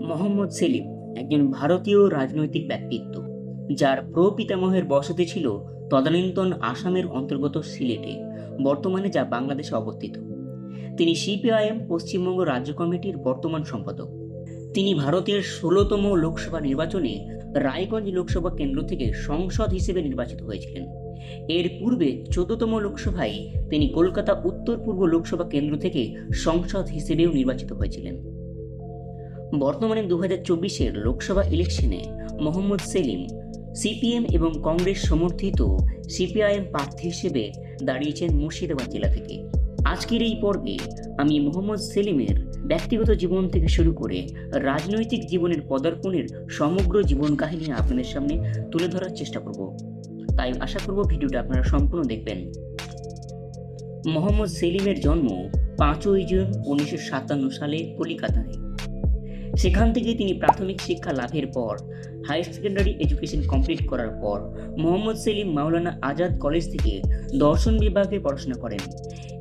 মোহাম্মদ সেলিম একজন ভারতীয় রাজনৈতিক ব্যক্তিত্ব, যার প্রপিতামহের বসতি ছিল তদানীন্তন আসামের অন্তর্গত সিলেটে, বর্তমানে যা বাংলাদেশে অবস্থিত। তিনি সিপিআইএম পশ্চিমবঙ্গ রাজ্য কমিটির বর্তমান সম্পাদক। তিনি ভারতের ষোলোতম লোকসভা নির্বাচনে রায়গঞ্জ লোকসভা কেন্দ্র থেকে সংসদ হিসেবে নির্বাচিত হয়েছিলেন। এর পূর্বে চোদ্দতম লোকসভায় তিনি কলকাতা উত্তর পূর্ব লোকসভা কেন্দ্র থেকে সংসদ হিসেবেও নির্বাচিত হয়েছিলেন। বর্তমানে দু হাজার চব্বিশের লোকসভা ইলেকশনে মোহাম্মদ সেলিম, সিপিএম এবং কংগ্রেস সমর্থিত সিপিআইএম প্রার্থী হিসেবে দাঁড়িয়েছেন মুর্শিদাবাদ জেলা থেকে। আজকের এই পর্বে আমি মোহাম্মদ সেলিমের ব্যক্তিগত জীবন থেকে শুরু করে রাজনৈতিক জীবনের পদার্পণের সমগ্র জীবন কাহিনী আপনাদের সামনে তুলে ধরার চেষ্টা করব। তাই আশা করব ভিডিওটা আপনারা সম্পূর্ণ দেখবেন। মোহাম্মদ সেলিমের জন্ম পাঁচই জুন উনিশশো সাতান্ন সালে কলিকাতায়। সেখান থেকে তিনি প্রাথমিক শিক্ষা লাভের পর হায়ার সেকেন্ডারি এডুকেশন কমপ্লিট করার পর, মোহাম্মদ সেলিম মাওলানা আজাদ কলেজ থেকে দর্শন বিভাগে পড়াশোনা করেন।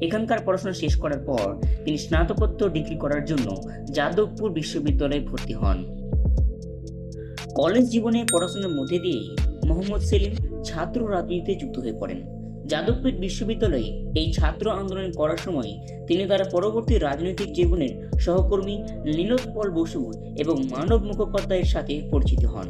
এখানকার পড়াশোনা শেষ করার পর, তিনি স্নাতকোত্তর ডিগ্রি করার জন্য যাদবপুর বিশ্ববিদ্যালয়ে ভর্তি হন। কলেজ জীবনে পড়াশোনার মধ্যে দিয়ে মোহাম্মদ সেলিম ছাত্র রাজনীতিতে যুক্ত হয়ে পড়েন। যাদবপুর বিশ্ববিদ্যালয়ে এই ছাত্র আন্দোলন করার সময় তিনি তার পরবর্তী রাজনৈতিক জীবনের সহকর্মী নীলোৎপল বসু এবং মানব মুখোপাধ্যায়ের সাথে পরিচিত হন।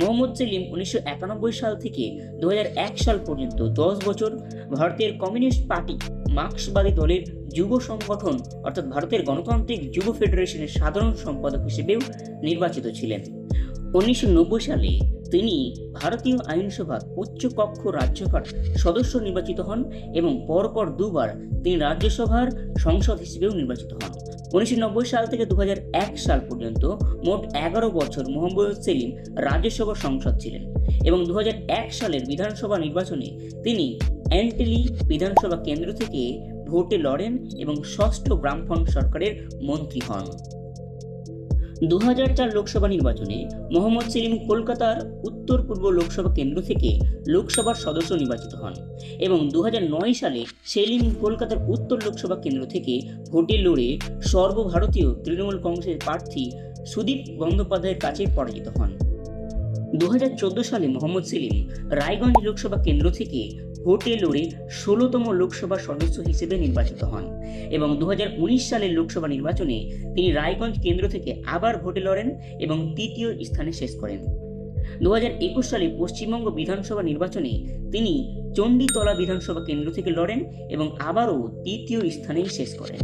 মোহাম্মদ সেলিম উনিশশো একানব্বই সাল থেকে দু হাজার এক সাল পর্যন্ত দশ বছর ভারতের কমিউনিস্ট পার্টি মার্ক্সবাদী দলের যুব সংগঠন অর্থাৎ ভারতের গণতান্ত্রিক যুব ফেডারেশনের সাধারণ সম্পাদক হিসেবেও নির্বাচিত ছিলেন। উনিশশো নব্বই সালে তিনি ভারতীয় আইনসভার উচ্চকক্ষ রাজ্যসভার সদস্য নির্বাচিত হন এবং পরপর দুবার তিনি রাজ্যসভার সংসদ হিসেবেও নির্বাচিত হন। উনিশশো নব্বই সাল থেকে দু হাজার এক সাল পর্যন্ত মোট এগারো বছর মোহাম্মদ সেলিম রাজ্যসভার সংসদ ছিলেন এবং দু হাজার এক সালের বিধানসভা নির্বাচনে তিনি অ্যান্টেলি বিধানসভা কেন্দ্র থেকে ভোটে লড়েন এবং ষষ্ঠ ব্রাহ্মণ সরকারের মন্ত্রী হন। দু লোকসভা নির্বাচনে মোহাম্মদ সেলিম কলকাতার উত্তর পূর্ব লোকসভা কেন্দ্র থেকে লোকসভার সদস্য নির্বাচিত হন এবং দু সালে সেলিম কলকাতার উত্তর লোকসভা কেন্দ্র থেকে ভোটে লড়ে সর্বভারতীয় তৃণমূল কংগ্রেসের প্রার্থী সুদীপ বন্দ্যোপাধ্যায়ের কাছে পরাজিত হন। দু হাজার চোদ্দ সালে মোহাম্মদ সেলিম রায়গঞ্জ লোকসভা কেন্দ্র থেকে ভোটে লড়ে ষোলোতম লোকসভা সদস্য হিসেবে নির্বাচিত হন এবং দু হাজার উনিশ সালের লোকসভা নির্বাচনে তিনি রায়গঞ্জ কেন্দ্র থেকে আবার ভোটে লড়েন এবং তৃতীয় স্থানে শেষ করেন। দুহাজার একুশ সালে পশ্চিমবঙ্গ বিধানসভা নির্বাচনে তিনি চণ্ডীতলা বিধানসভা কেন্দ্র থেকে লড়েন এবং আবারও তৃতীয় স্থানেই শেষ করেন।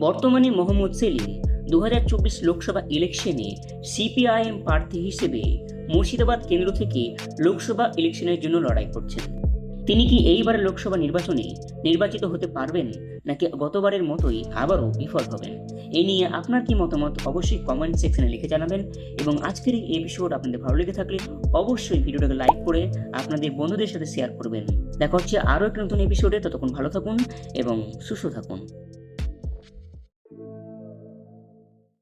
বর্তমানে মোহাম্মদ সেলিম দু হাজার চব্বিশ লোকসভা ইলেকশনে সিপিআইএম প্রার্থী হিসেবে মুর্শিদাবাদ কেন্দ্র থেকে লোকসভা ইলেকশনের জন্য লড়াই করছেন। তিনি কি এইবার লোকসভা নির্বাচনে নির্বাচিত হতে পারবেন, নাকি গতবারের মতোই আবারও বিফল হবেন? এই নিয়ে আপনার কি মতামত অবশ্যই কমেন্ট সেকশনে লিখে জানাবেন এবং আজকের এই এপিসোড আপনাদের ভালো লেগে থাকলে অবশ্যই ভিডিওটাকে লাইক করে আপনাদের বন্ধুদের সাথে শেয়ার করবেন। দেখা হচ্ছে আরও একটা নতুন এপিসোডে ততক্ষণ ভালো থাকুন এবং সুস্থ থাকুন।